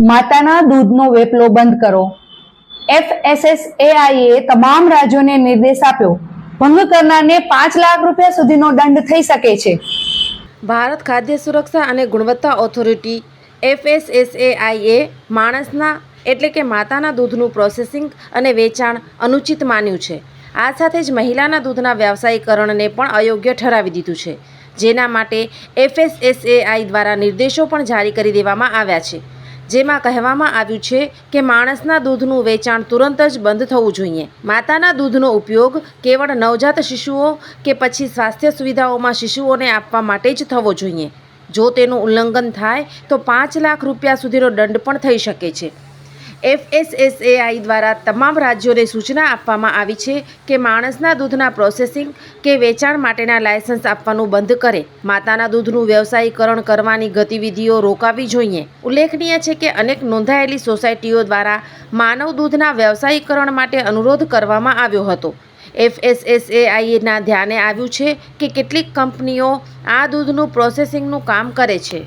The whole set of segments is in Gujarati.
માતાના દૂધનો વેપલો બંધ કરો. એફએસએસએઆઈએ તમામ રાજ્યોને નિર્દેશ આપ્યો. ભંગ કરનારને પાંચ લાખ રૂપિયા સુધીનો દંડ થઈ શકે છે. ભારત ખાદ્ય સુરક્ષા અને ગુણવત્તા ઓથોરિટી એફએસએસએઆઈએ માણસના એટલે કે માતાના દૂધનું પ્રોસેસિંગ અને વેચાણ અનુચિત માન્યું છે. આ સાથે જ મહિલાના દૂધના વ્યવસાયીકરણને પણ અયોગ્ય ઠરાવી દીધું છે. જેના માટે એફએસએસએઆઈ દ્વારા નિર્દેશો પણ જારી કરી દેવામાં આવ્યા છે. જેમાં કહેવામાં આવ્યું છે કે માણસના દૂધનું વેચાણ તુરંત જ બંધ થવું જોઈએ. માતાના દૂધનો ઉપયોગ કેવળ નવજાત શિશુઓ કે પછી સ્વાસ્થ્ય સુવિધાઓમાં શિશુઓને આપવા માટે જ થવો જોઈએ. જો તેનું ઉલ્લંઘન થાય તો પાંચ લાખ રૂપિયા સુધીનો દંડ પણ થઈ શકે છે. એફએસએસએઆઈ દ્વારા તમામ રાજ્યોને સૂચના આપવામાં આવી છે કે માણસના દૂધના પ્રોસેસિંગ કે વેચાણ માટેના લાયસન્સ આપવાનું બંધ કરે. માતાના દૂધનું વ્યવસાયીકરણ કરવાની ગતિવિધિઓ રોકાવી જોઈએ. ઉલ્લેખનીય છે કે અનેક નોંધાયેલી સોસાયટીઓ દ્વારા માનવ દૂધના વ્યવસાયીકરણ માટે અનુરોધ કરવામાં આવ્યો હતો. એફએસએસએઆઈના ધ્યાને આવ્યું છે કે કેટલીક કંપનીઓ આ દૂધનું પ્રોસેસિંગનું કામ કરે છે.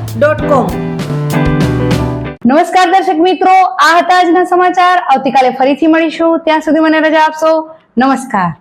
dot નમસ્કાર દર્શક મિત્રો, આ હતા આજના સમાચાર. આવતીકાલે ફરીથી મળીશું. ત્યાં સુધી મને રજા આપશો. નમસ્કાર.